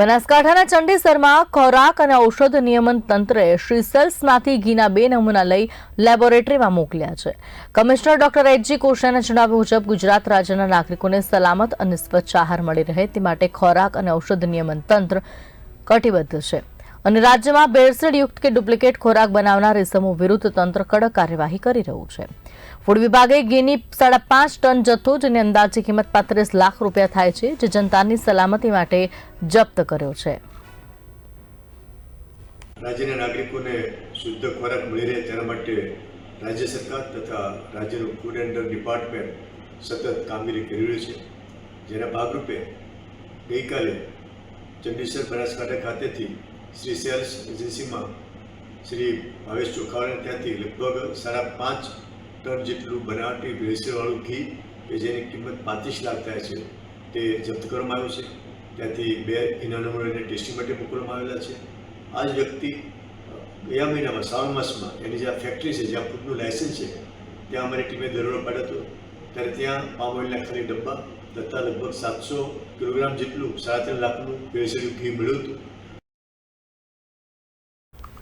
બનાસકાંઠાના ચંડીસરમાં ખોરાક અને ઔષધ નિયમન તંત્રે શ્રી સેલ્સમાંથી ઘીના બે નમૂના લઈ લેબોરેટરીમાં મોકલ્યા છે. કમિશનર ડોક્ટર એચજી કોશિયાના જણાવ્યા મુજબ ગુજરાત રાજ્યના નાગરિકોને સલામત અને સ્વચ્છ આહાર મળી રહે તે માટે ખોરાક અને ઔષધ નિયમન તંત્ર કટિબદ્ધ છે. અને રાજ્યમાં ભેળસેળયુક્ત કે ડુપ્લિકેટ ખોરાક બનાવનાર ઇસમો વિરુદ્ધ તંત્ર કડક કાર્યવાહી કરી રહ્યું છે. ફૂડ વિભાગે ઘીની સાડા પાંચ ટન જથ્થો, જેની અંદાજે કિંમત પાંત્રીસ લાખ રૂપિયા થાય છે, જે જનતાની સલામતી માટે જપ્ત કર્યો છે. રાજ્યના નાગરિકોને શુદ્ધ ખોરાક મળી રહે તેના માટે રાજ્ય સરકાર તથા રાજ્યનું ફૂડ એન્ડ ડિપાર્ટમેન્ટ સતત કામગીરી કરી રહ્યું છે. જેના ભાગરૂપે ગઈકાલે ચંડીસર બનાસકાંઠા ખાતેથી શ્રી સેલ્સ એજન્સીમાં શ્રી ભાવેશ ચોખાવાળા ત્યાંથી લગભગ સાડા પાંચ ટન જેટલું બનાવટી ભેળસેળવાળું ઘી કે જેની કિંમત પાંત્રીસ લાખ થાય છે તે જપ્ત કરવામાં આવ્યું છે. ત્યાંથી બે ઘીના નમૂનાને ટેસ્ટિંગ માટે મોકલવામાં આવેલા છે. આ જ વ્યક્તિ ગયા મહિનામાં, શ્રાવણ માસમાં, એની જે આ ફેક્ટરી છે જ્યાં ફૂડનું લાયસન્સ છે, ત્યાં અમારી ટીમે દરોડો પાડ્યો હતો. ત્યારે ત્યાં પામ ઓઇલના ખાલી ડબ્બા તથા લગભગ સાતસો કિલોગ્રામ જેટલું, સાડા ત્રણ લાખનું ભેળસેળું ઘી મળ્યું હતું.